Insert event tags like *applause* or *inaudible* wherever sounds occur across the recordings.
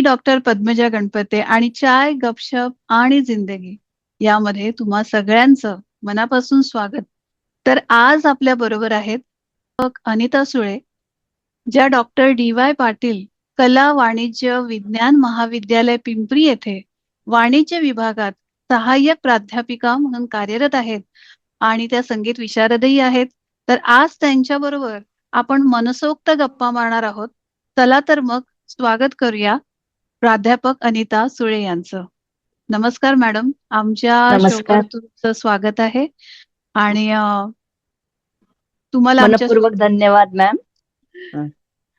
मी doctor Padmaja गणपते आणि चाय गपशप आणि जिंदगी यामध्ये तुम्हा सगळ्यांचं मनापासून स्वागत. तर आज आपल्या बरोबर आहेत अनिता सुळे ज्या डॉक्टर डी वाय पाटील कला वाणिज्य विज्ञान महाविद्यालय पिंपरी येथे वाणिज्य विभागात सहाय्यक प्राध्यापिका म्हणून कार्यरत आहेत आणि त्या संगीत विशारदही आहेत. तर आज त्यांच्या बरोबर आपण मनसोक्त गप्पा मारणार आहोत. चला तर मग स्वागत करूया. प्राध्यापक अनिता सुळे यांचं. नमस्कार मॅडम. आमच्या नमस्कार. तुमचं स्वागत आहे. आणि तुम्हाला मनपूर्वक धन्यवाद मॅम.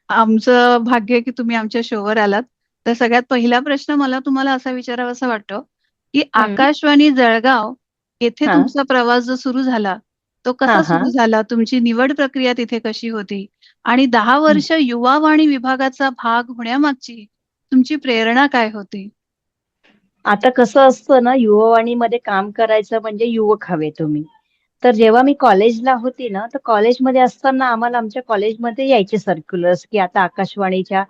आमचं भाग्य की तुम्ही आमच्या शोवर आलात. तर सगळ्यात पहिला प्रश्न मला तुम्हाला असा विचारावा असं वाटतं की आकाशवाणी जळगाव येथे तुमचा प्रवास जो सुरू झाला तो कसा सुरू झाला? तुमची निवड प्रक्रिया तिथे कशी होती? आणि दहा वर्ष युवावाणी विभागाचा भाग होण्यामागची तुमची प्रेरणा काय होती? आता कसं असतं ना युवावाणीमध्ये काम करायचं म्हणजे युवक हवे तुम्ही. तर जेव्हा मी कॉलेजला होती ना तर कॉलेजमध्ये असताना आम्हाला आमच्या कॉलेजमध्ये यायचे सर्क्युलर्स की आता आकाशवाणीच्या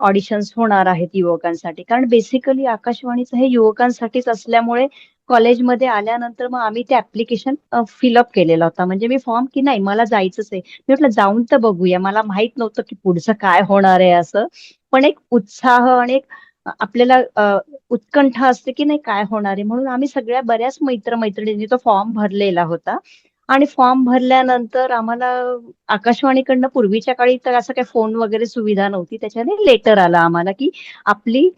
ऑडिशन्स होणार आहेत युवकांसाठी. कारण बेसिकली आकाशवाणीचं हे युवकांसाठीच असल्यामुळे कॉलेजमध्ये आल्यानंतर मग आम्ही ते ऍप्लिकेशन फिलअप केलेला होता. म्हणजे मी फॉर्म की नाही मला जायचंच आहे. मी म्हटलं जाऊन तर बघूया. मला माहीत नव्हतं की पुढचं काय होणार आहे असं. पण एक उत्साह आणि एक आपल्याला उत्कंठा असते की नाही काय होणार आहे? म्हणून आम्ही सगळ्या बऱ्याच मैत्र मैत्रिणींनी तो फॉर्म भरलेला होता. आणि फॉर्म भरल्यानंतर आम्हाला आकाशवाणीकडनं पूर्वीच्या काळी तर असं काही फोन वगैरे सुविधा नव्हती. त्याच्याने लेटर आला आम्हाला की आपली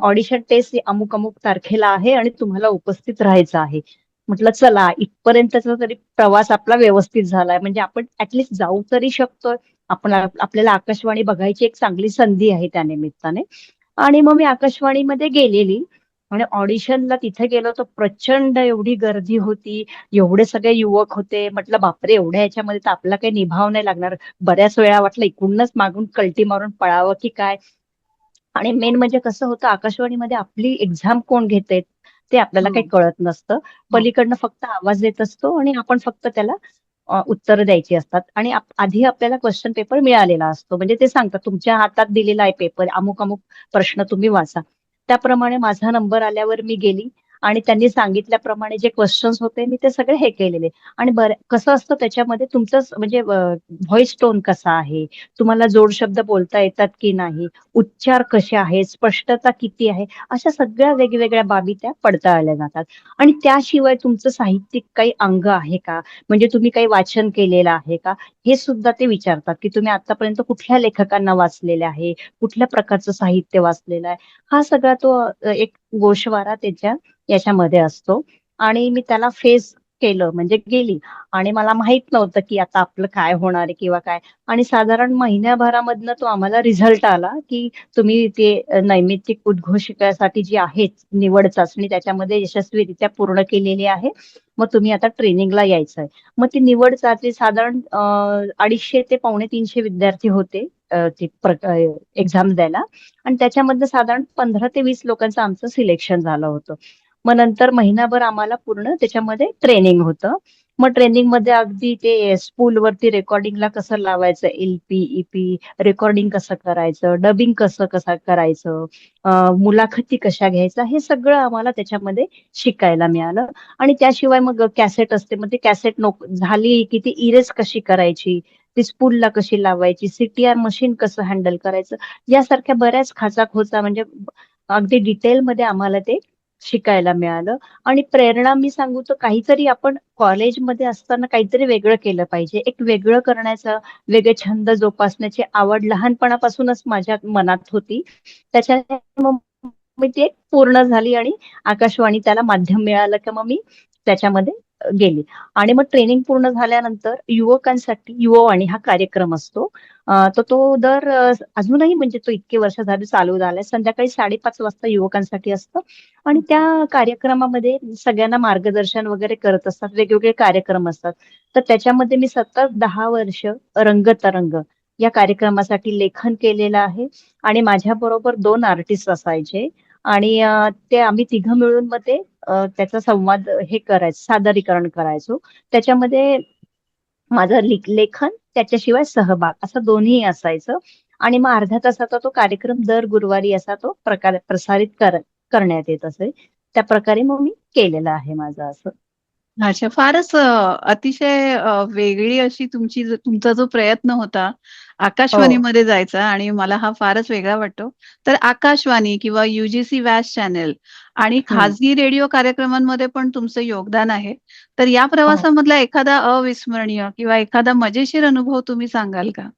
ऑडिशन टेस्ट अमुक अमुक तारखेला आहे आणि तुम्हाला उपस्थित राहायचं आहे. म्हटलं चला इथपर्यंतचा तरी प्रवास आपला व्यवस्थित झालाय. म्हणजे आपण ऍटलिस्ट जाऊ तरी शकतोय. आपण आपल्याला आकाशवाणी बघायची एक चांगली संधी आहे त्या निमित्ताने. आणि मग मी आकाशवाणीमध्ये गेलेली. आणि ऑडिशनला तिथे गेलो तर प्रचंड एवढी गर्दी होती. एवढे सगळे युवक होते. म्हटलं बापरे एवढ्या याच्यामध्ये तर आपला काही निभाव नाही लागणार. बऱ्याच वेळा वाटलं इकडूनच मागून कल्टी मारून पळावं की काय? आणि मेन म्हणजे कसं होतं आकाशवाणीमध्ये आपली एक्झाम कोण घेते ते आपल्याला काही कळत नसतं. पलीकडनं फक्त आवाज देत असतो आणि आपण फक्त त्याला उत्तर द्यायची असतात. आणि आधी आपल्याला क्वेश्चन पेपर मिळालेला असतो. म्हणजे ते सांगतात तुमच्या हातात दिलेला आहे पेपर अमुक अमुक प्रश्न तुम्ही वाचा. त्याप्रमाणे माझा नंबर आल्यावर मी गेली. आणि त्यांनी सांगितल्याप्रमाणे जे क्वेश्चन्स होते मी ते सगळे हे केलेले. आणि बरं कसं असतं त्याच्यामध्ये तुमचं म्हणजे व्हॉइस टोन कसा आहे? तुम्हाला जोड शब्द बोलता येतात की नाही? उच्चार कसे आहेत? स्पष्टता किती आहे? अशा सगळ्या वेगवेगळ्या बाबी त्या पडताळल्या जातात. आणि त्याशिवाय तुमचं साहित्यिक काही अंग आहे का? म्हणजे तुम्ही काही वाचन केलेलं आहे का? हे सुद्धा ते विचारतात की तुम्ही आतापर्यंत कुठल्या लेखकांना वाचलेले आहे? कुठल्या प्रकारचं साहित्य वाचलेलं आहे? हा सगळा तो एक गोशवारा त्याच्या याच्यामध्ये असतो. आणि मी त्याला फेस केलं म्हणजे गेली. आणि मला माहीत नव्हतं की आता आपलं काय होणार आहे किंवा काय. आणि साधारण महिन्याभरामधनं तो आम्हाला रिझल्ट आला की तुम्ही ते नैमित्तिक उद्घोषिकासाठी जी आहे निवड चाचणी त्याच्यामध्ये यशस्वीरित्या पूर्ण केलेली आहे. मग तुम्ही आता ट्रेनिंगला यायचं आहे. मग ती निवड चाचणी साधारण अडीचशे ते पावणे तीनशे विद्यार्थी होते एक्झाम द्यायला. आणि त्याच्यामध्ये साधारण पंधरा ते वीस लोकांचं आमचं सिलेक्शन झालं होतं. मग नंतर महिनाभर आम्हाला पूर्ण त्याच्यामध्ये ट्रेनिंग होतं. मग ट्रेनिंगमध्ये अगदी ते स्पूलवरती रेकॉर्डिंगला कसं लावायचं? एलपी ईपी रेकॉर्डिंग कसं करायचं? डबिंग कसं कसं करायचं? मुलाखती कशा घ्यायचा हे सगळं आम्हाला त्याच्यामध्ये शिकायला मिळालं. आणि त्याशिवाय मग कॅसेट असते. मग ती कॅसेट नोक झाली की ती इरेज कशी करायची? ती स्पूलला कशी लावायची? सीटीआर मशीन कसं हँडल करायचं? यासारख्या बऱ्याच खाचा खोचा म्हणजे अगदी डिटेलमध्ये आम्हाला ते शिकायला मिळालं. आणि प्रेरणा मी सांगू तर काहीतरी आपण कॉलेजमध्ये असताना काहीतरी वेगळं केलं पाहिजे. एक वेगळं करण्याचं वेगळे छंद जोपासण्याची आवड लहानपणापासूनच माझ्या मनात होती. त्याच्या मी ती पूर्ण झाली आणि आकाशवाणी त्याला माध्यम मिळालं की मग मी त्याच्यामध्ये गेली. आणि मग ट्रेनिंग पूर्ण झाल्यानंतर युवकांसाठी युववाणी हा कार्यक्रम असतो. तर तो दर अजूनही म्हणजे तो इतके वर्ष झाले चालू झालाय. संध्याकाळी साडेपाच वाजता युवकांसाठी असतं. आणि त्या कार्यक्रमामध्ये सगळ्यांना मार्गदर्शन वगैरे करत असतात. वेगवेगळे कार्यक्रम असतात. तर त्याच्यामध्ये मी सतत दहा वर्ष रंगतरंग या कार्यक्रमासाठी लेखन केलेलं आहे. आणि माझ्या बरोबर दोन आर्टिस्ट असायचे. आणि ते आम्ही तिघं मिळून मग ते त्याचा संवाद हे करायचं सादरीकरण करायचो. त्याच्यामध्ये माझं लेखन त्याच्याशिवाय सहभाग असं दोन्ही असायचं. आणि मग अर्ध्या तासाचा तो कार्यक्रम दर गुरुवारी असा तो प्रकार प्रसारित कर करण्यात येत असे. त्या प्रकारे मग मी केलेलं आहे माझं असं. अच्छा फारच अतिशय वेगळी अशी तुमची तुमचा जो प्रयत्न होता आकाशवाणीमध्ये जायचा आणि मला हा फारच वेगळा वाटतो. तर आकाशवाणी किंवा युजीसी व्यास चॅनेल आणि. खाजगी रेडिओ कार्यक्रमांमध्ये पण तुमचं योगदान आहे. तर या प्रवासामधला एखादा अविस्मरणीय किंवा एखादा मजेशीर अनुभव तुम्ही सांगाल का?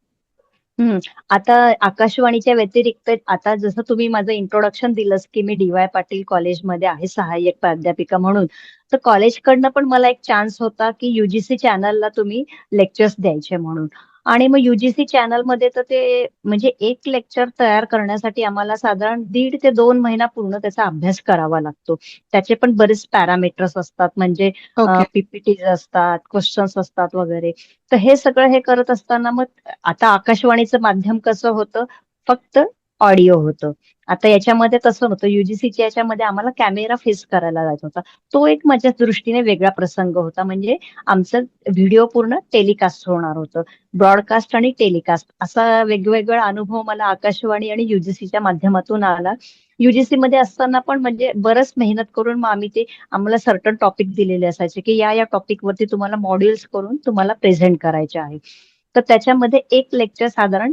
आता आकाशवाणीच्या व्यतिरिक्त आता जसं तुम्ही माझं इंट्रोडक्शन दिलंस की मी डी वाय पाटील कॉलेजमध्ये आहे सहाय्यक प्राध्यापिका म्हणून. तर कॉलेजकडनं पण मला एक चान्स होता की युजीसी चॅनलला तुम्ही लेक्चर्स द्यायचे म्हणून. आणि मग युजीसी चॅनलमध्ये तर ते म्हणजे एक लेक्चर तयार करण्यासाठी आम्हाला साधारण दीड ते दोन महिना पूर्ण त्याचा अभ्यास करावा लागतो. त्याचे पण बरेच पॅरामीटर्स असतात म्हणजे पीपीटीज असतात क्वेश्चन्स असतात वगैरे. तर हे सगळं हे करत असताना मग आता आकाशवाणीचं माध्यम कसं होतं? फक्त ऑडिओ होतं. आता याच्यामध्ये तसं होतं युजीसीच्या याच्यामध्ये आम्हाला कॅमेरा फेस करायला जात होता. तो एक माझ्या दृष्टीने वेगळा प्रसंग होता. म्हणजे आमचं व्हिडिओ पूर्ण टेलिकास्ट होणार होतं. ब्रॉडकास्ट आणि टेलिकास्ट असा वेगवेगळा अनुभव मला आकाशवाणी आणि युजीसीच्या माध्यमातून आला. युजीसी मध्ये असताना पण म्हणजे बरंच मेहनत करून मग आम्ही ते आम्हाला सर्टन टॉपिक दिलेले असायचे की या या टॉपिक वरती तुम्हाला मॉड्युल्स करून तुम्हाला प्रेझेंट करायचे आहे. तर त्याच्यामध्ये एक लेक्चर साधारण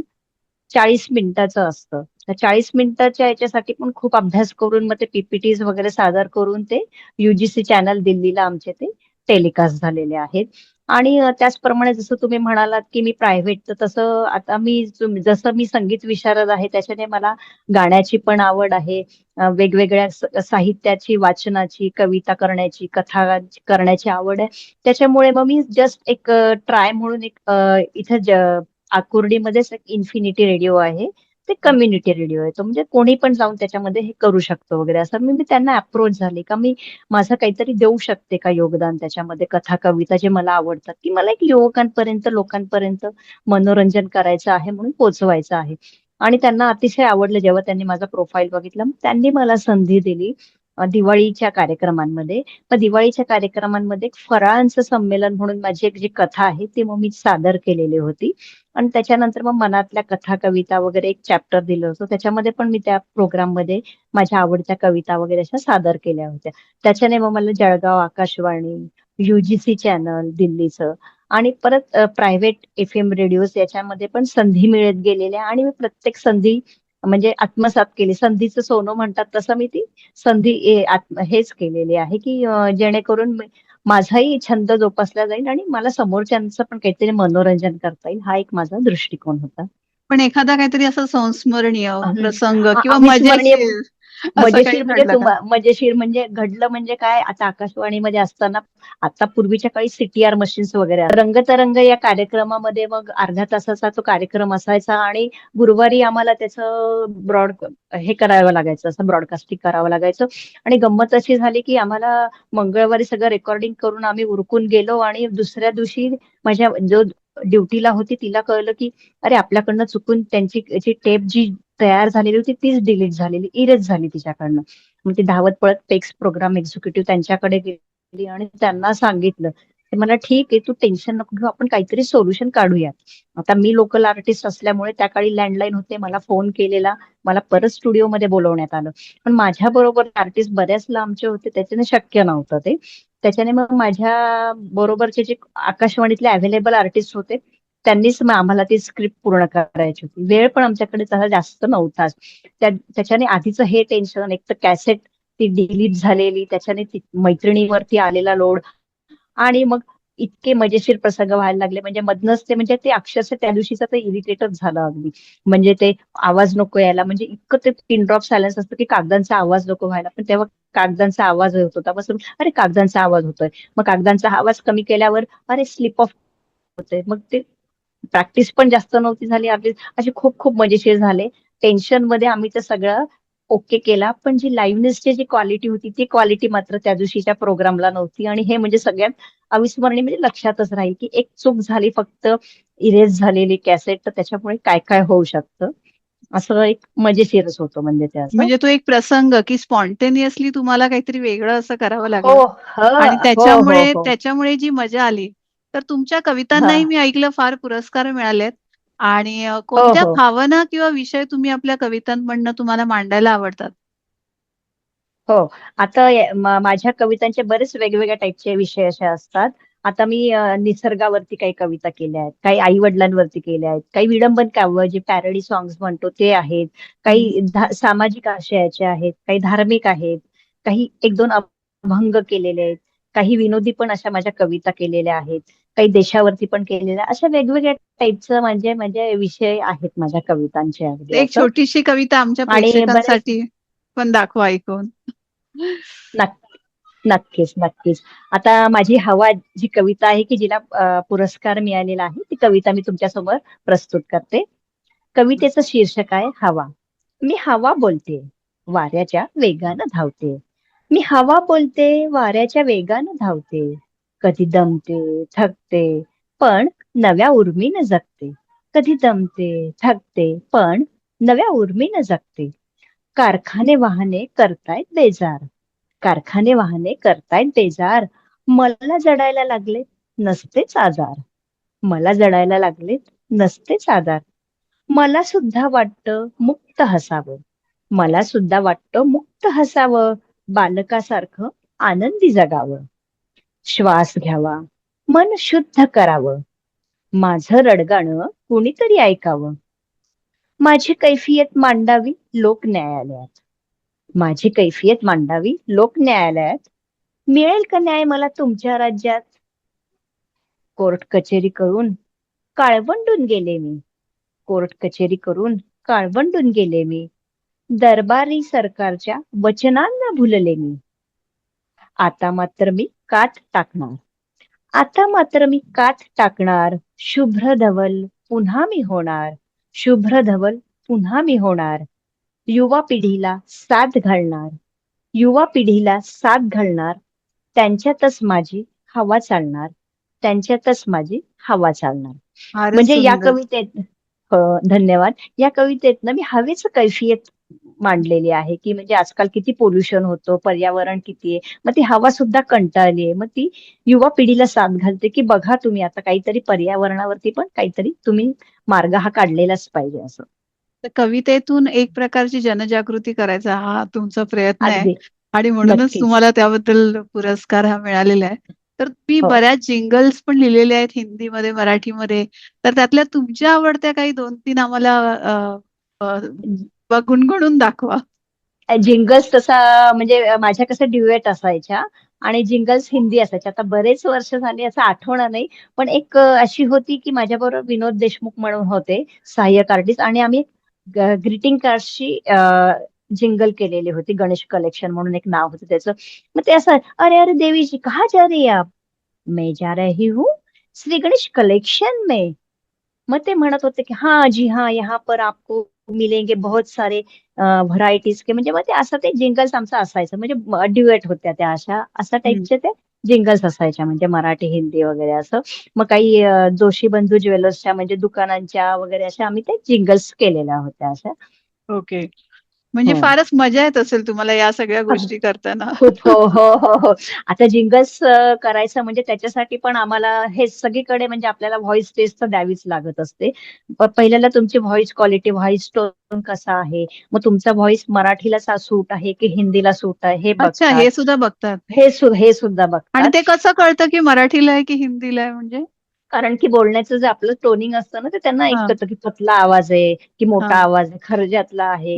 चाळीस मिनिटाचं असतं. तर चाळीस मिनिटाच्या याच्यासाठी पण खूप अभ्यास करून मग ते पीपीटीज वगैरे सादर करून ते युजीसी चॅनल दिल्लीला आमचे ते टेलिकास्ट झालेले आहेत. आणि त्याचप्रमाणे जसं तुम्ही म्हणालात की मी प्रायव्हेट तर तसं आता मी जसं मी संगीत विशारद आहे त्याच्याने मला गाण्याची पण आवड आहे. वेगवेगळ्या साहित्याची वाचनाची कविता करण्याची कथा करण्याची आवड आहे. त्याच्यामुळे मग मी जस्ट एक ट्राय म्हणून एक इथं आकुर्डीमध्येच एक इन्फिनिटी रेडिओ आहे ते कम्युनिटी रेडिओ आहे. तो म्हणजे कोणी पण जाऊन त्याच्यामध्ये हे करू शकतो वगैरे. असं मी मी त्यांना अप्रोच झाले का मी माझं काहीतरी देऊ शकते का योगदान त्याच्यामध्ये? कथा कविता जे मला आवडतात की मला एक युवकांपर्यंत लोकांपर्यंत मनोरंजन करायचं आहे म्हणून पोहोचवायचं आहे. आणि त्यांना अतिशय आवडलं. जेव्हा त्यांनी माझा प्रोफाईल बघितला त्यांनी मला संधी दिली. दिवाळीच्या कार्यक्रमांमध्ये. मग दिवाळीच्या कार्यक्रमांमध्ये एक फराळांचं संमेलन म्हणून माझी एक जी कथा आहे ती मग मी सादर केलेली होती. आणि त्याच्यानंतर मग मनातल्या कथा कविता वगैरे एक चॅप्टर दिलं होतं. त्याच्यामध्ये पण मी त्या प्रोग्राममध्ये माझ्या आवडत्या कविता वगैरे अशा सादर केल्या होत्या. त्याच्याने मग मला जळगाव आकाशवाणी युजीसी चॅनल दिल्लीचं आणि परत प्रायव्हेट एफ एम रेडिओज याच्यामध्ये पण संधी मिळत गेलेल्या आणि मी प्रत्येक संधी म्हणजे आत्मसात केली. संधीचं सोनं म्हणतात तसं मी ती संधी हेच केलेली आहे की जेणेकरून माझाही छंद जोपासला जाईल आणि मला समोरच्यांचं पण काहीतरी मनोरंजन करता येईल. हा एक माझा दृष्टिकोन होता. पण एखादा काहीतरी असं संस्मरणीय. प्रसंग किंवा मजेशीर म्हणजे मजेशीर म्हणजे घडलं म्हणजे काय? आता आकाशवाणीमध्ये असताना आता पूर्वीच्या काळी सीटीआर मशीन्स वगैरे. रंगतरंग या कार्यक्रमामध्ये मग अर्ध्या तासाचा तो कार्यक्रम असायचा आणि गुरुवारी आम्हाला त्याचं ब्रॉड हे करावं लागायचं असं ब्रॉडकास्टिंग करावं लागायचं. आणि गंमत अशी झाली की आम्हाला मंगळवारी सगळं रेकॉर्डिंग करून आम्ही उरकून गेलो आणि दुसऱ्या दिवशी माझ्या जो ड्युटीला होती तिला कळलं की अरे आपल्याकडनं चुकून त्यांची जी टेप जी तयार झालेली होती तीच डिलीट झालेली इरेज झाली तिच्याकडनं. मग ती धावत पळत टेक्स्ट प्रोग्राम एक्झिक्युटिव्ह त्यांच्याकडे गेली आणि त्यांना सांगितलं ते मला ठीक आहे तू टेन्शन नको घेऊ आपण काहीतरी सोल्युशन काढूयात. आता मी लोकल आर्टिस्ट असल्यामुळे त्या काळी लँडलाईन होते मला फोन केलेला मला परत स्टुडिओमध्ये बोलवण्यात आलं. पण माझ्या बरोबर आर्टिस्ट बऱ्याच लांबचे होते त्याच्याने शक्य नव्हतं ते. त्याच्याने मग माझ्या बरोबरचे जे आकाशवाणीतले अव्हेलेबल आर्टिस्ट होते त्यांनीच मग आम्हाला ती स्क्रिप्ट पूर्ण करायची होती. वेळ पण आमच्याकडे तसा जास्त नव्हताच. त्याच्याने आधीचं हे टेन्शन एक तर कॅसेट ती डिलीट झालेली त्याच्याने मैत्रिणीवरती आलेला लोड आणि मग इतके मजेशीर प्रसंग व्हायला लागले. म्हणजे मधनच ते म्हणजे ते अक्षरशः त्या दिवशीचं ते इरिटेटच झालं अगदी. म्हणजे ते आवाज नको यायला. म्हणजे इतकं ते पिन ड्रॉप सायलेन्स असतं की कागदांचा आवाज नको व्हायला. पण तेव्हा कागदांचा आवाज होत होता. बसून अरे कागदांचा आवाज होतोय. मग कागदांचा आवाज कमी केल्यावर अरे स्लिप ऑफ होतोय. मग ते प्रॅक्टिस पण जास्त नव्हती झाली. आपली असे खूप खूप मजेशीर झाले. टेन्शनमध्ये आम्ही ते सगळं ओके केला पण जी लाईव्हनेसची जी क्वालिटी होती ती क्वालिटी मात्र त्या दिवशीच्या प्रोग्रामला नव्हती. आणि हे म्हणजे सगळ्यात अविस्मरणीय म्हणजे लक्षातच राहील की एक चूक झाली फक्त इरेज झालेली कॅसेट तर त्याच्यामुळे काय काय होऊ शकतं? असं एक मजेशीरच होतं म्हणजे ते असं. म्हणजे तो एक प्रसंग की स्पॉन्टेनियसली तुम्हाला काहीतरी वेगळं असं करावं लागलं. हो हो आणि त्याच्यामुळे हो त्याच्यामुळे जी मजा आली तर तुमच्या कवितांनाही मी ऐकलं फार पुरस्कार मिळालेत. आणि अ, कोणत्या हो. भावना किंवा विषय तुम्ही आपल्या कवितांमधनं तुम्हाला मांडायला आवडतात? हो. आता या मा माझ्या कवितांचे बरेच वेगवेगळ्या टाइपचे विषय असे असतात. आता मी अ, निसर्गावरती काही कविता केल्या आहेत, काही आई-वडिलांवरती केल्या आहेत, काही विडंबन काव्य जे पॅरडी सॉंग्स म्हणतो ते आहेत, हं. काही धा सामाजिक आशयाचे आहेत, काही धार्मिक आहेत, काही 1-2 अभंग केलेले आहेत, काही विनोदी पण अशा माझ्या कविता केलेल्या आहेत, काही देशावरती पण केलेल्या अशा वेगवेगळ्या टाइपचं म्हणजे म्हणजे विषय आहेत माझ्या कवितांचे अगदी एक. छोटीशी कविता आमच्या प्रेक्षकांसाठी पण दाखवा ऐकून. नक्क नक्कीच, नक्कीच. आता माझी हवा जी कविता आहे की जिला पुरस्कार मिळालेला आहे, ती कविता मी तुमच्यासमोर प्रस्तुत करते. कवितेचं शीर्षक आहे हवा. मी हवा बोलते, वाऱ्याच्या वेगानं धावते. मी हवा बोलते, वाऱ्याच्या वेगानं धावते. कधी दमते, थकते, पण नव्या उर्मीनं जगते. कधी दमते, थकते, पण नव्या उर्मीनं जगते. कारखाने वाहने करतायत बेजार. कारखाने वाहने करतायत बेजार. मला जडायला लागले नसतेच आजार. मला जडायला लागलेत नसतेच आजार. मला सुद्धा वाटतं मुक्त हसावं. मला सुद्धा वाटतं मुक्त हसावं. बालकासारखं आनंदी जगावं. श्वास घ्यावा, मन शुद्ध करावं. माझं रडगाणं कुणीतरी ऐकावं. माझी कैफियत मांडावी लोक न्यायालयात. माझी कैफियत मांडावी लोक न्यायालयात. मिळेल का न्याय मला तुमच्या राज्यात? कोर्ट कचेरी करून काळवंडून गेले मी. कोर्ट कचेरी करून काळवंडून गेले मी. दरबारी सरकारच्या वचनांना भुलले मी. आता मात्र मी काठ टाकणार. आता मात्र मी काठ टाकणार. शुभ्र धवल पुन्हा मी होणार. शुभ्र धवल पुन्हा मी होणार. युवा पिढीला साथ घालणार. युवा पिढीला साथ घालणार. त्यांच्यातच माझी हवा चालणार. त्यांच्यातच माझी हवा चालणार. म्हणजे या. कवितेत हो, धन्यवाद. या कवितेतनं मी हवेचं कैफियत मांडलेली आहे, की म्हणजे आजकाल किती पोल्युशन होतं, पर्यावरण किती आहे. मग ती हवा सुद्धा कंटाळली आहे. मग ती युवा पिढीला साथ घालते, की बघा तुम्ही आता काहीतरी पर्यावरणावरती पण काहीतरी तुम्ही मार्ग हा काढलेलाच पाहिजे असं. तर कवितेतून एक प्रकारची जनजागृती करायचा हा तुमचा प्रयत्न आहे. आणि म्हणूनच. तुम्हाला त्याबद्दल पुरस्कार हा मिळालेला आहे. तर तुम्ही हो. बऱ्याच जिंगल्स पण लिहिलेले आहेत हिंदीमध्ये, मराठीमध्ये. तर त्यातल्या तुमच्या आवडत्या काही 2-3 आम्हाला अ, गुणगुणून दाखवा. जिंगल्स तसा म्हणजे माझ्या कसं ड्युएट असायच्या आणि जिंगल्स हिंदी असायच्या. आता बरेच वर्ष झाले असं आठवणार नाही. पण एक अशी होती, की माझ्याबरोबर विनोद देशमुख म्हणून होते सहाय्यक आर्टिस्ट आणि आम्ही ग्रीटिंग कार्डशी जिंगल केलेली होती. गणेश कलेक्शन म्हणून एक नाव होतं त्याचं. मग ते असं, "अरे, अरे देवीजी कहा कहाँ जा रही आप?" "मैं जा रही हूँ श्री गणेश कलेक्शन में." मग ते म्हणत होते, की "हां, जी हां, यहाँ पर आपको मिलेंगे बहुत सारे व्हरायटीज के." म्हणजे मग ते असं ते जिंगल्स आमचं असायचं. म्हणजे ड्युएट होत्या त्या अशा. अशा. टाइपच्या त्या जिंगल्स असायच्या म्हणजे मराठी, हिंदी वगैरे असं. मग काही जोशी बंधू ज्वेलर्सच्या म्हणजे दुकानांच्या वगैरे अशा आम्ही त्या जिंगल्स केलेल्या होत्या अशा. ओके. म्हणजे हं. फारच मजा येत असेल तुम्हाला या सगळ्या गोष्टी करताना. खूप. *laughs* हो, हो, हो, हो. आता जिंगल्स करायचं म्हणजे त्याच्यासाठी पण आम्हाला हे सगळीकडे म्हणजे आपल्याला व्हॉईस टेस्ट तर द्यावीच लागत असते. प पहिल्यांदा तुमची व्हॉईस क्वालिटी, व्हॉईस टोन कसा आहे, मग तुमचा व्हॉईस मराठीला सूट आहे की हिंदीला सूट आहे हे. हे सुद्धा बघतात. हे हे सुद्धा आणि बघतात. ते कसं कळतं, की मराठीला आहे की हिंदीला आहे म्हणजे? कारण की बोलण्याचं जे आपलं टोनिंग असतं ना, ते त्यांना. ऐकतं, की पतला आवाज आहे, की मोठा. आवाज आहे, खर्जातला आहे,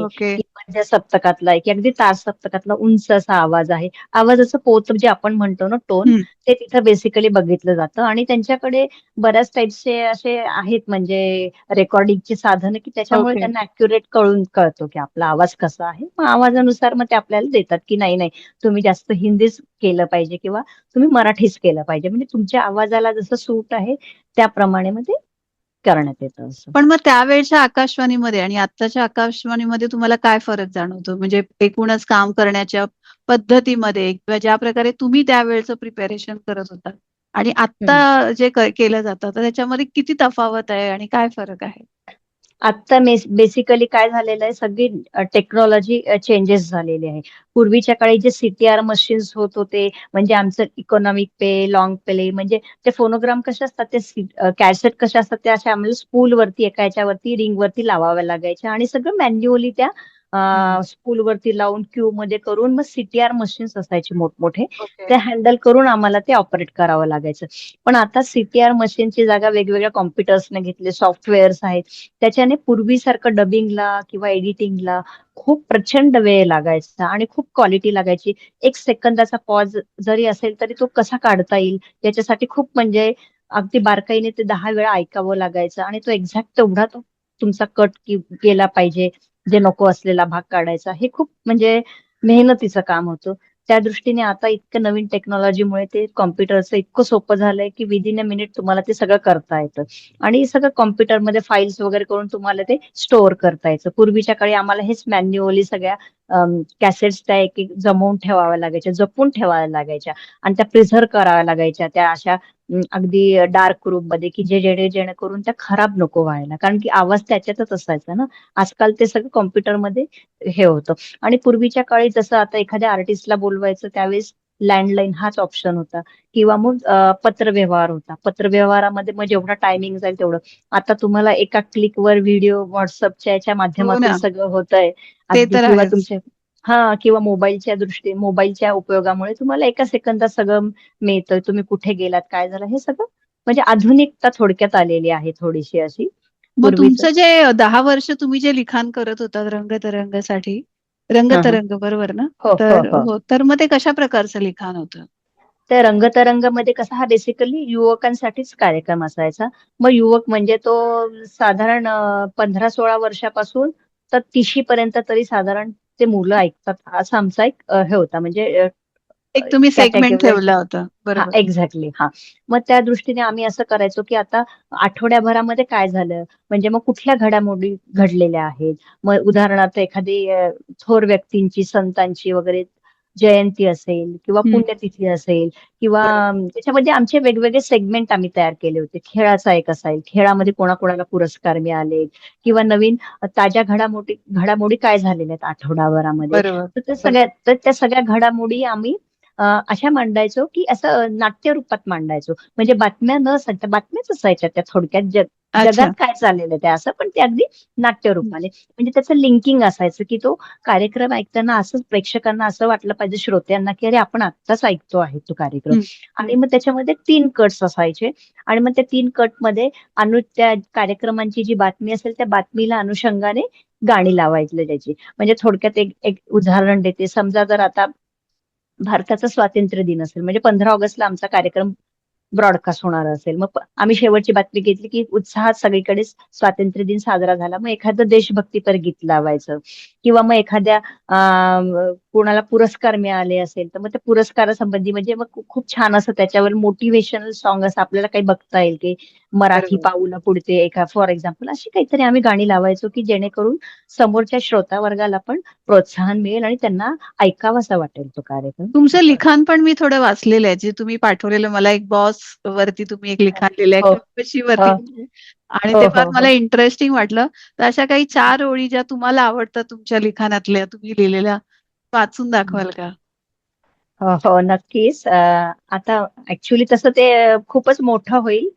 मध्य सप्तकातला आहे, की अगदी तार सप्तकातला उंच असा आवाज आहे. आवाजाचं पोत जे आपण म्हणतो ना टोन. ते तिथं बेसिकली बघितलं जातं आणि त्यांच्याकडे बऱ्याच टाइप्सचे असे आहेत म्हणजे रेकॉर्डिंगची साधनं, की त्याच्यामुळे. त्यांना ॲक्युरेट कळून कळतो, की आपला आवाज कसा आहे. मग आवाजानुसार मग ते आपल्याला देतात, की नाही, नाही तुम्ही जास्त हिंदीच केलं पाहिजे किंवा तुम्ही मराठीच केलं पाहिजे. म्हणजे तुमच्या आवाजाला जसं सूट आहे त्याप्रमाणे मग ते करण्यात येतं असं. पण मग त्यावेळच्या आकाशवाणीमध्ये आणि आत्ताच्या आकाशवाणीमध्ये तुम्हाला काय फरक जाणवतो? म्हणजे एकूणच काम करण्याच्या पद्धतीमध्ये किंवा ज्या प्रकारे तुम्ही त्यावेळचं प्रिपरेशन करत होतात आणि. आत्ता जे केलं जातं, तर त्याच्यामध्ये किती तफावत आहे आणि काय फरक आहे? आता बेसिकली काय झालेलं आहे सगळी टेक्नॉलॉजी चेंजेस झालेली आहे. पूर्वीच्या काळी जे सीटीआर मशीन्स होत होते म्हणजे आमचं इकॉनॉमिक पे लॉंग प्ले म्हणजे ते फोनोग्राम कसे असतात ते कॅसेट कसे असतात ते अशा आम्हाला स्पूलवरती एका याच्यावरती रिंग वरती लावाव्या लागायच्या आणि सगळं मॅन्युअली त्या स्पूल वरती लावून क्यू मध्ये करून मग सीटीआर मशीन्स असायचे मोठमोठे. ते हँडल करून आम्हाला ते ऑपरेट करावं लागायचं. पण आता सीटीआर मशीनची जागा वेगवेगळ्या कॉम्प्युटर्सने घेतले सॉफ्टवेअर्स आहेत. त्याच्याने पूर्वीसारखं डबिंगला किंवा एडिटिंगला खूप प्रचंड वेळ लागायचा आणि खूप क्वालिटी लागायची. एक सेकंदाचा पॉज जरी असेल तरी तो कसा काढता येईल याच्यासाठी खूप म्हणजे अगदी बारकाईने ते दहा वेळा ऐकावं लागायचं आणि तो एक्झॅक्ट तेवढा तो तुमचा कट केला पाहिजे. जे नको असलेला भाग काढायचा हे खूप म्हणजे मेहनतीचं काम होतं. त्या दृष्टीने आता इतकं नवीन टेक्नॉलॉजीमुळे ते कॉम्प्युटरचं इतकं सोपं झालंय की विदिन अ मिनिट तुम्हाला ते सगळं करता येतं. आणि सगळं कॉम्प्युटरमध्ये फाईल्स वगैरे करून तुम्हाला ते स्टोअर करता येतं पूर्वीच्या काळी आम्हाला हेच मॅन्युअली सगळ्या कॅसेट्स त्या एक एक जमवून ठेवाव्या लागायच्या जपून ठेवाव्या लागायच्या आणि त्या प्रिझर्व कराव्या लागायच्या. त्या अशा अगदी डार्क रूममध्ये की जे जेणे जेणेकरून त्या खराब नको व्हायला. कारण की आवाज त्याच्यातच असायचा ना. आजकाल ते सगळं कॉम्प्युटरमध्ये हे होतं. आणि पूर्वीच्या काळी जसं आता एखाद्या आर्टिस्टला बोलवायचं त्यावेळेस लँडलाईन हाच ऑप्शन होता. किंवा मग पत्रव्यवहार होता. पत्रव्यवहारामध्ये मग जेवढा टायमिंग जाईल तेवढं. आता तुम्हाला एका क्लिकवर व्हिडिओ व्हॉट्सअपच्या याच्या माध्यमातून ना. सगळं होतंय. ते अगदी तर किंवा. तुमच्या हा किंवा मोबाईलच्या दृष्टी मोबाईलच्या उपयोगामुळे तुम्हाला एका सेकंदात सगळं मिळतं तुम्ही कुठे गेलात काय झालं हे सगळं. म्हणजे आधुनिकता थोडक्यात आलेली आहे थोडीशी अशी. मग तुमचं जे दहा वर्ष तुम्ही जे लिखाण करत होता रंगतरंगसाठी हा, हा. रंगतरंग बरोबर ना? हो हो तर हो. हो तर मग ते कशा प्रकारचं लिखाण होतं? त्या रंगतरंगमध्ये कसा हा बेसिकली युवकांसाठीच कार्यक्रम असायचा. मग युवक म्हणजे तो साधारण पंधरा सोळा वर्षापासून तर तिशी पर्यंत तरी साधारण ते मुलं ऐकतात. असा आमचा एक हे होता. म्हणजे एक तुम्ही सेगमेंट. ठेवला होता. बरोबर. एक्झॅक्टली हा. मग त्या दृष्टीने आम्ही असं करायचो की आता आठवड्याभरामध्ये काय झालं? म्हणजे मग कुठल्या घडामोडी घडलेल्या आहेत? मग उदाहरणार्थ एखादी थोर व्यक्तींची संतांची वगैरे जयंती असेल किंवा. पुण्यतिथी असेल किंवा त्याच्यामध्ये आमचे वेगवेगळे सेगमेंट आम्ही तयार केले होते. खेळाचा एक असाईल खेळामध्ये कोणाकोणाला पुरस्कार मिळाले किंवा नवीन ताज्या घडामोडी घडामोडी काय झालेल्या आहेत आठवडाभरामध्ये तर त्या सगळ्या तर त्या सगळ्या घडामोडी आम्ही अशा मांडायचो की असं नाट्य रूपात मांडायचो. म्हणजे बातम्या न सांगता बातम्याच असायच्या त्या थोडक्यात. जग जगात काय चाललेलं आहे ते असं पण ते अगदी नाट्य रूपाने. म्हणजे त्याचं लिंकिंग असायचं की तो कार्यक्रम ऐकताना असंच प्रेक्षकांना असं वाटलं पाहिजे श्रोत्यांना की अरे आपण आत्ताच ऐकतो आहे तो कार्यक्रम. आणि मग त्याच्यामध्ये तीन कट्स असायचे. आणि मग त्या तीन कटमध्ये अनु त्या कार्यक्रमांची जी बातमी असेल त्या बातमीला अनुषंगाने गाणी लावायला जायची म्हणजे थोडक्यात एक एक उदाहरण देते. समजा जर आता भारताचा स्वातंत्र्य दिन असेल म्हणजे पंधरा ऑगस्टला आमचा कार्यक्रम ब्रॉडकास्ट होणार असेल. मग आम्ही शेवटची बातमी घेतली की उत्साहात सगळीकडे स्वातंत्र्य दिन साजरा झाला. मग एखादं देशभक्तीपर गीत लावायचं किंवा मग एखाद्या कोणाला पुरस्कार मिळाले असेल तर मग त्या पुरस्कारासंबंधी म्हणजे मग खूप छान असं त्याच्यावर मोटिवेशनल सॉन्ग असं आपल्याला काही बघता येईल की मराठी. पाऊलं पुढते एका फॉर एक्झाम्पल अशी काहीतरी आम्ही गाणी लावायचो की जेणेकरून समोरच्या श्रोता वर्गाला पण प्रोत्साहन मिळेल आणि त्यांना ऐकावासा वाटेल तो कार्यक्रम तुमचं लिखाण पण मी थोडं वाचलेलं आहे जे तुम्ही पाठवलेलं मला एक बॉस वरती तुम्ही एक लिखाण लिहिलंय हो. वरती हो. आणि हो, ते फार. मला इंटरेस्टिंग वाटलं तर अशा काही चार ओळी ज्या तुम्हाला आवडतात तुमच्या लिखाणातल्या तुम्ही लिहिलेल्या वाचून दाखवाल का? हो हो नक्कीच. आता ऍक्च्युली तसं ते खूपच मोठं होईल.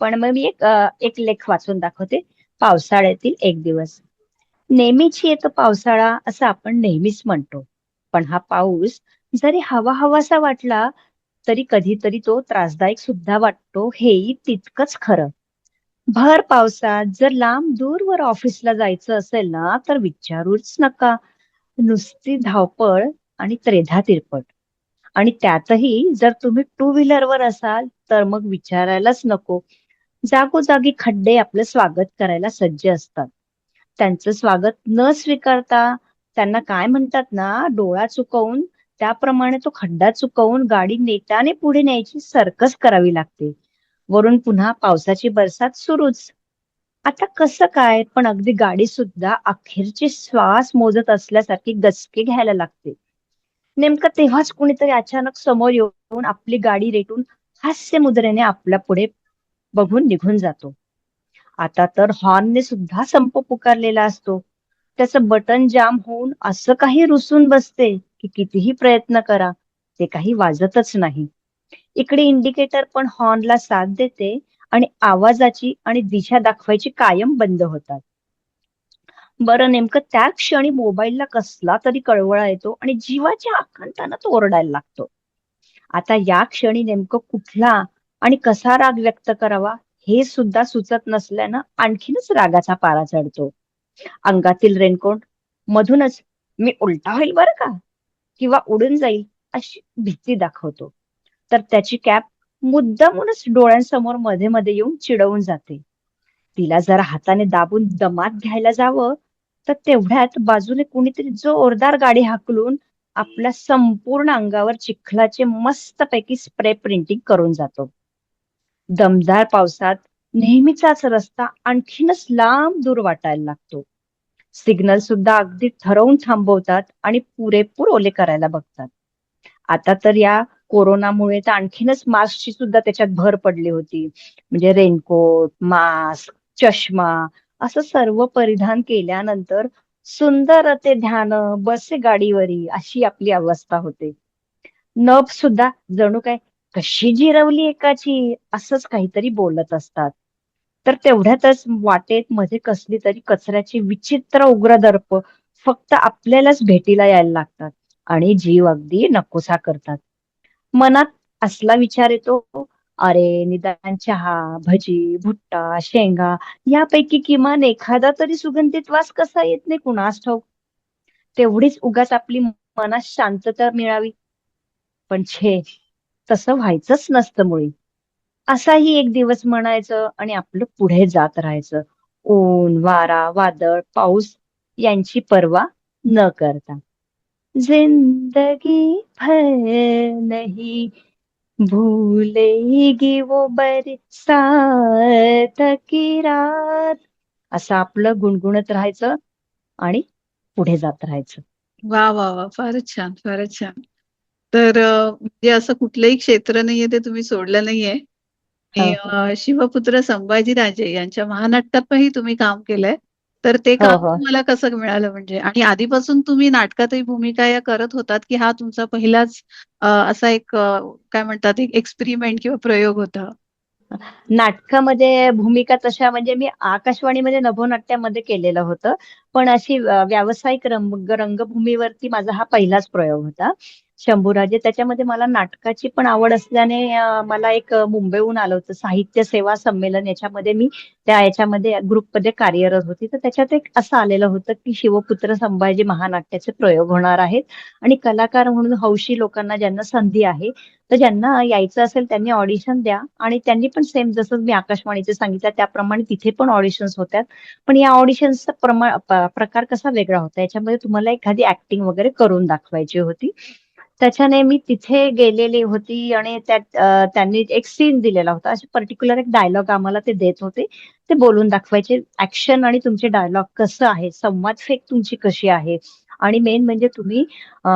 पण मग मी एक एक लेख वाचून दाखवते. पावसाळ्यातील एक दिवस. नेहमीच येतो पावसाळा असं आपण नेहमीच म्हणतो. पण हा पाऊस जरी हवा हवासा वाटला तरी कधीतरी तो त्रासदायक सुद्धा वाटतो. हेही तितकंच खरं. भर पावसात जर लांब दूरवर ऑफिसला जायचं असेल ना तर विचारूच नका. नुसती धावपळ आणि त्रेधा तिरपट. आणि त्यातही जर तुम्ही टू व्हीलरवर असाल तर मग विचारायलाच नको. जागोजागी खड्डे आपलं स्वागत करायला सज्ज असतात. त्यांचं स्वागत न स्वीकारता त्यांना काय म्हणतात ना डोळा चुकवून त्याप्रमाणे तो खड्डा चुकवून गाडी नेटाने पुढे न्यायची सर्कस करावी लागते. वरून पुन्हा पावसाची बरसात सुरूच. आता कसं काय? पण अगदी गाडी सुद्धा अखेरची श्वास मोजत असल्यासारखी गचके घ्यायला लागते. नेमकं तेव्हाच कुणीतरी अचानक समोर येऊन आपली गाडी रेटून हास्य मुद्रेने आपल्या पुढे बघून निघून जातो. आता तर हॉर्नने सुद्धा संप पुकारलेला असतो. त्याचं बटन जाम होऊन असं काही रुसून बसते की कितीही प्रयत्न करा ते काही वाजतच नाही. इकडे इंडिकेटर पण हॉर्नला साथ देते आणि आवाजाची आणि दिशा दाखवायची कायम बंद होतात. बरं नेमकं त्या क्षणी मोबाईलला कसला तरी कळवळा येतो आणि जीवाच्या आकांतानं तो ओरडायला लागतो. आता या क्षणी नेमकं कुठला आणि कसा राग व्यक्त करावा हे सुद्धा सुचत नसल्यानं आणखीनच रागाचा पारा चढतो. अंगातील रेनकोट मधूनच मी उलटा होईल बरं का? किंवा उडून जाईल अशी भीती दाखवतो. तर त्याची कॅप मुद्दामूनच डोळ्यांसमोरमध्ये मध्ये येऊन चिडवून जाते. तिला जरा हाताने दाबून दमात घ्यायला जावं तर तेवढ्यात बाजूने कुणीतरी जोरदार गाडी हाकलून आपल्या संपूर्ण अंगावर चिखलाचे मस्तपैकी स्प्रे प्रिंटिंग करून जातो. दमदार पावसात नेहमीचाच रस्ता आणखीनच लांब दूर वाटायला लागतो. सिग्नल सुद्धा अगदी ठरवून थांबवतात आणि पुरेपूर ओले करायला बघतात. आता तर या कोरोनामुळे तर आणखीनच मास्कची सुद्धा त्याच्यात भर पडली होती. म्हणजे रेनकोट मास्क चष्मा असं सर्व परिधान केल्यानंतर सुंदर ते ध्यान बसे गाडीवरी अशी आपली अवस्था होते. नभ सुद्धा जणू काय कशी जिरवली एकाची असंच काहीतरी बोलत असतात. तर तेवढ्यातच वाटेत मध्ये कसली तरी कचऱ्याची विचित्र उग्र दर्प फक्त आपल्यालाच भेटीला यायला लागतात आणि जीव अगदी नकोसा करतात. मनात असला विचार येतो अरे निदान चहा भजी भुट्टा शेंगा यापैकी किमान एखादा तरी सुगंधित वास कसा येत नाही कुणास ठाऊक. तेवढीच उगाच आपली मनात शांतता मिळावी. पण छे तसं व्हायचंच नसतं मुळी. असाही एक दिवस म्हणायचं आणि आपलं पुढे जात राहायचं. ऊन वारा वादळ पाऊस यांची पर्वा न करता. जिंदगी भर नहीं भूलेगी वो बरसात की रात. असं आपलं गुणगुणत राहायचं आणि पुढे जात राहायचं. वा वा वा. फारच छान फारच छान. तर म्हणजे असं कुठलंही क्षेत्र नाहीये ते तुम्ही सोडलं नाहीये. शिवपुत्र संभाजीराजे यांच्या महानाट्यातही तुम्ही काम केलंय. तर ते हो काम हो. तुम्हाला कसं मिळालं म्हणजे? आणि आधीपासून तुम्ही नाटकातही भूमिका या करत होतात की हा तुमचा पहिलाच असा एक काय म्हणतात एक एक्सपेरिमेंट किंवा प्रयोग होता? नाटकामध्ये भूमिका तशा म्हणजे मी आकाशवाणीमध्ये नभोनाट्यामध्ये केलेलं होतं. पण अशी व्यावसायिक रंग रंगभूमीवरती माझा हा पहिलाच प्रयोग होता. शंभूराजे. त्याच्यामध्ये मला नाटकाची पण आवड असल्याने मला एक मुंबईहून आलं होतं. साहित्य सेवा संमेलन याच्यामध्ये मी त्या याच्यामध्ये ग्रुपमध्ये कार्यरत होती. तर त्याच्यात एक असं आलेलं होतं की शिवपुत्र संभाजी महानाट्याचे प्रयोग होणार आहेत. आणि कलाकार म्हणून हौशी लोकांना ज्यांना संधी आहे तर ज्यांना यायचं असेल त्यांनी ऑडिशन द्या. आणि त्यांनी पण सेम जसं मी आकाशवाणीचे सांगितलं त्याप्रमाणे तिथे पण ऑडिशन्स होत्यात. पण या ऑडिशन्सचा प्रमाण प्रकार कसा वेगळा होता? याच्यामध्ये तुम्हाला एखादी ऍक्टिंग वगैरे करून दाखवायची होती. त्याच्याने मी तिथे गेलेली होती आणि त्यात त्यांनी एक सीन दिलेला होता. असे पर्टिक्युलर एक डायलॉग आम्हाला ते देत होते. ते बोलून दाखवायचे ऍक्शन आणि तुमचे डायलॉग कसं आहे? संवाद फेक तुमची कशी आहे? आणि मेन म्हणजे तुम्ही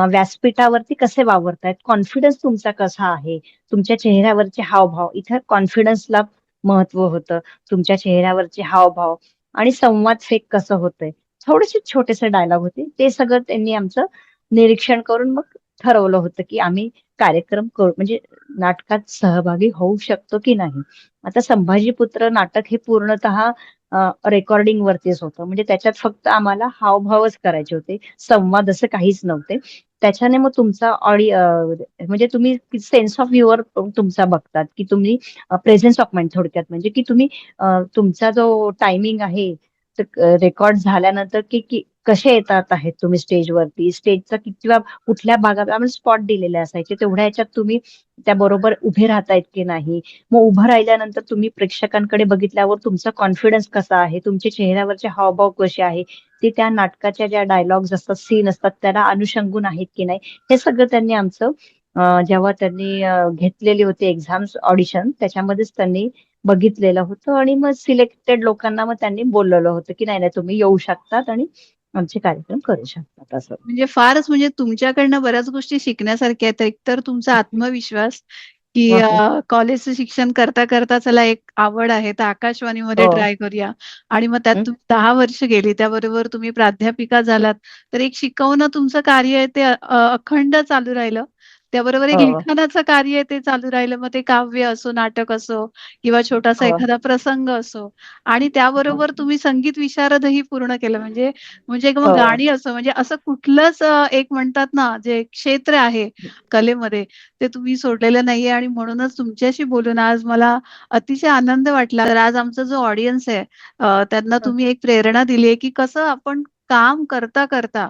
व्यासपीठावरती कसे वावरतायत? कॉन्फिडन्स तुमचा कसा आहे? तुमच्या चेहऱ्यावरचे हावभाव. इथं कॉन्फिडन्सला महत्त्व होतं. तुमच्या चेहऱ्यावरचे हावभाव आणि संवाद फेक कसं होतंय? थोडेसे छोटेसे डायलॉग होते. ते सगळं त्यांनी आमचं निरीक्षण करून मग ठरवलं होतं की आम्ही कार्यक्रम करू म्हणजे नाटकात सहभागी होऊ शकतो की नाही. आता संभाजीपुत्र नाटक हे पूर्णतः रेकॉर्डिंग वरतीच होतं. म्हणजे त्याच्यात फक्त आम्हाला हावभावच करायचे होते. संवाद असं काहीच नव्हते. त्याच्याने मग तुमचा ऑडिओ म्हणजे तुम्ही सेन्स ऑफ व्ह्युअर तुमचा बघतात की तुम्ही प्रेझेन्स ऑफ माइंड थोडक्यात. म्हणजे की तुम्ही तुमचा जो टायमिंग आहे रेकॉर्ड झाल्यानंतर की की कसे येतात आहेत तुम्ही स्टेजवरती? स्टेजचा किती कुठल्या भागात आम्हाला स्पॉट दिलेले असायचे तेवढ्या ह्याच्यात तुम्ही त्याबरोबर उभे राहतायत की नाही? मग उभं राहिल्यानंतर तुम्ही प्रेक्षकांकडे बघितल्यावर तुमचा कॉन्फिडन्स कसा आहे? तुमच्या चेहऱ्यावरचे हावभाव कसे आहे? ते त्या नाटकाच्या ज्या डायलॉग्स असतात सीन असतात त्याला अनुषंगून आहेत की नाही? हे सगळं त्यांनी आमचं जेव्हा त्यांनी घेतलेली होती एक्झाम्स ऑडिशन त्याच्यामध्येच त्यांनी बघितलेलं होतं आणि मग सिलेक्टेड लोकांना मग त्यांनी बोललेलं होतं की नाही नाही तुम्ही येऊ शकतात आणि आमचे कार्यक्रम करू शकतात असं म्हणजे फारच म्हणजे तुमच्याकडनं बऱ्याच गोष्टी शिकण्यासारख्या आहेत एकतर तुमचा आत्मविश्वास की कॉलेजचं शिक्षण करता करता चला एक आवड आहे तर आकाशवाणीमध्ये हो. ट्राय करूया आणि मग त्यात. तुम्ही 10 वर्ष गेली. त्याबरोबर तुम्ही प्राध्यापिका झालात. तर एक शिकवणं तुमचं कार्य आहे ते अखंड चालू राहिलं. त्याबरोबर एक हो. लिखाणाचं कार्य आहे ते चालू राहिलं. मग ते काव्य असो, नाटक असो किंवा छोटासा हो. एखादा प्रसंग असो आणि त्याबरोबर तुम्ही संगीत विशारदही पूर्ण केलं. म्हणजे म्हणजे मग हो. गाणी असो म्हणजे असं कुठलंच अ, एक म्हणतात ना जे क्षेत्र आहे कलेमध्ये ते तुम्ही सोडलेलं नाहीये आणि म्हणूनच तुमच्याशी बोलून आज मला अतिशय आनंद वाटला. तर आज आमचा जो ऑडियन्स आहे अ, त्यांना हं. तुम्ही एक प्रेरणा दिली आहे, की कसं आपण काम करता, करता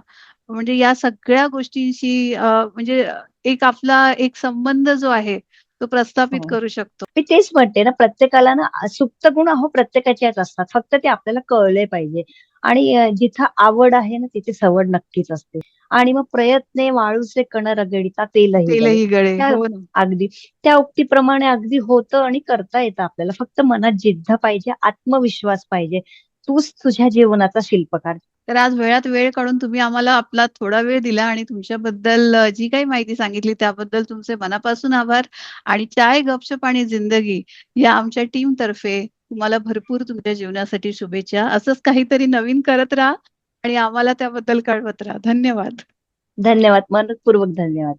म्हणजे या सगळ्या गोष्टींशी अ, म्हणजे एक आपला एक संबंध जो आहे तो प्रस्थापित हो. करू शकतो. मी तेच म्हणते ना प्रत्येकाला ना सुप्त गुण अहो प्रत्येकाच्यात असतात. फक्त ते आपल्याला कळले पाहिजे आणि जिथं आवड आहे ना तिथे सवड नक्कीच असते आणि मग प्रयत्ने वाळूचे कण रगडिता तेलही गळे. हो. अगदी त्या उक्तीप्रमाणे अगदी होतं आणि करता येतं आपल्याला. फक्त मनात जिद्द पाहिजे, आत्मविश्वास पाहिजे. तूच तुझ्या जीवनाचा शिल्पकार. तर आज वेळात वेळ काढून तुम्ही आम्हाला आपला थोडा वेळ दिला आणि तुमच्याबद्दल जी काही माहिती सांगितली त्याबद्दल तुमचे मनापासून आभार आणि चाय गपशप आणि जिंदगी या आमच्या टीम तर्फे तुम्हाला भरपूर तुमच्या जीवनासाठी शुभेच्छा. असंच काहीतरी नवीन करत राहा आणि आम्हाला त्याबद्दल कळवत राहा. धन्यवाद. धन्यवाद. मनपूर्वक धन्यवाद